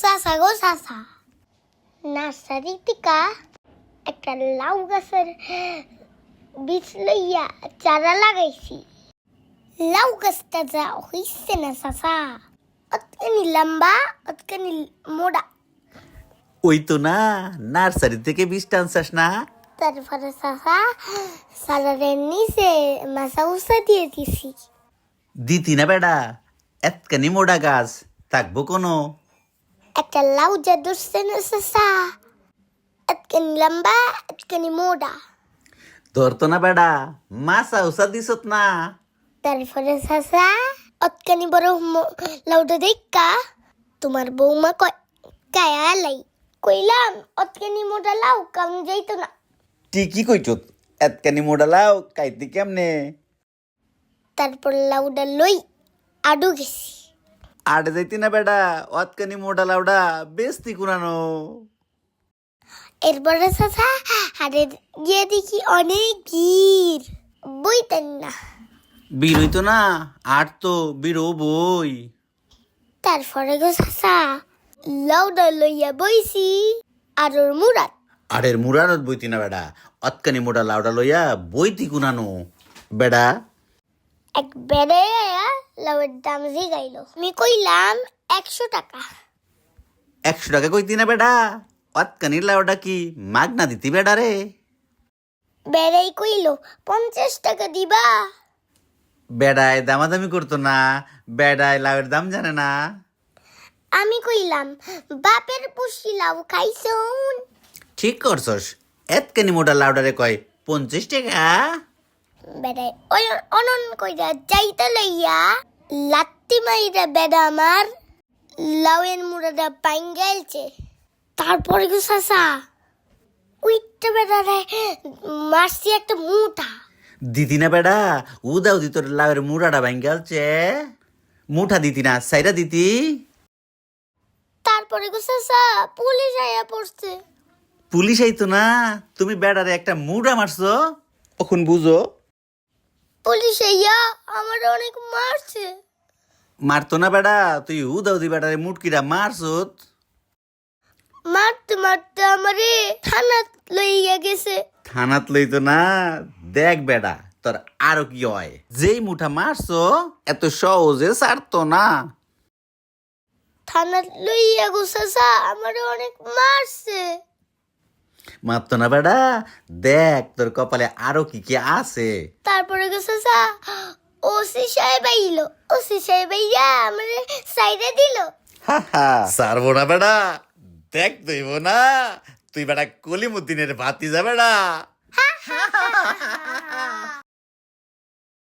সাসা গো সাসা। নার্সারি থেকে একটা লাউ গাছের বীজ লইয়া চারা লাগাইছি। লাউ গাছটা যা হইছে না সাসা অতখানি লম্বা অতখানি মোটা ওই তো না নার্সারি থেকে বীজটা আনছাস না? তারপরে সাসা সালারের নিচে মাছা উষা দিয়ে দিছি। দিতি না বেডা এতকানি মোটা গাছ থাকব কোনো? একটা লাউ যা ধরছে না সাসা এতখানি লম্বা এতখানি মোটা ধরতো না বেডা মাছা উসা দিছত না তারপরে সাসা অতখানি বড় লাউটা দেখা তোমার বৌমা কয় কায়া লাই কইলাম অতখানি মোটা লাউ কাম যাইতো না ঠিকই কইছত এতকানি মোটা লাও কাইতে কেমনে তারপর লাউটা লই আডু গেছি আড়ে যাইতি না বেডা অতকানি মোটা লাউডা বেস্তি কুনানো এরপরে সাসা হারে গিয়ে দেখি অনেক ভিড়। বইতেন না। বীর হইতো না আর তো বীরও বই। তারপরে গো সাসা লাউডা লইয়া বইছি আর ওর মুরাদ। আরের মুরারত বইতি না বেডা অতকানি মোটা লাউডা লইয়া বইতি কুনানো বেডা এক বেড়ে লাউয়ের দাম জিগাইল আমি কইলাম একশো টাকা। একশো টাকা কইতি না বেডা অতকানি লাউডা কি মাগনা দিতি বেডা রে? বেড়াই কইল পঞ্চাশ টাকা দিবা? বেডায় দামাদামি করতো না বেডায় লাউয়ের দাম জানে না। আমি কইলাম বাপের পুষি লাউ খাইছুন। ঠিক করছস এতকানি মোটা লাউডারে কয় পঞ্চাশ টাকা? বেড়াই। ওই অনন কইরা যাইতে লইয়া লাত্তি মাইরা বেড়া আমার লাউয়ের মুড়াটা পাইন গেলছে তারপরে গো সাসা উইটটা বেড়ারে মারছি একটা মুঠা দিতি না বেডা উদা উদি তোর লাউয়ের মুড়াটা ভাঙ্গালছে মুঠা দিতি না সাইরা দিতি। তারপরে গো সাসা পুলিশ আয়া পড়ছে। পুলিশ আইতো না তুমি বেডারে একটা মুড়া মারছো। তখন বুঝো পুলিশ আইয়া আমার অনেক মারছে। মারতো না বেডা তুই উদা উদি বেডারে মুটকিরা মারছত। মারতে মারতে আমারে থানা লইয়া গেছে। থানাত লইতো না দেখ বেডা তোর আরও কি হয়। যেই মুঠা মারছো এত সহজে ছাড়তো না। থানা লইয়া গো সাসা আমারে অনেক মারছে। মারতো না বেডা দেখ তোর কপালে আরও কি কি আছে। তারপরে গেছে সাসা ওসি সাহেব আইল। ওসি সাহেব আইয়া আমারে সাইডে দিল। সারবো না বেডা দেখ দইব না। তুই বেটা কলিমুদ্দিনের ভাতি যা বেডা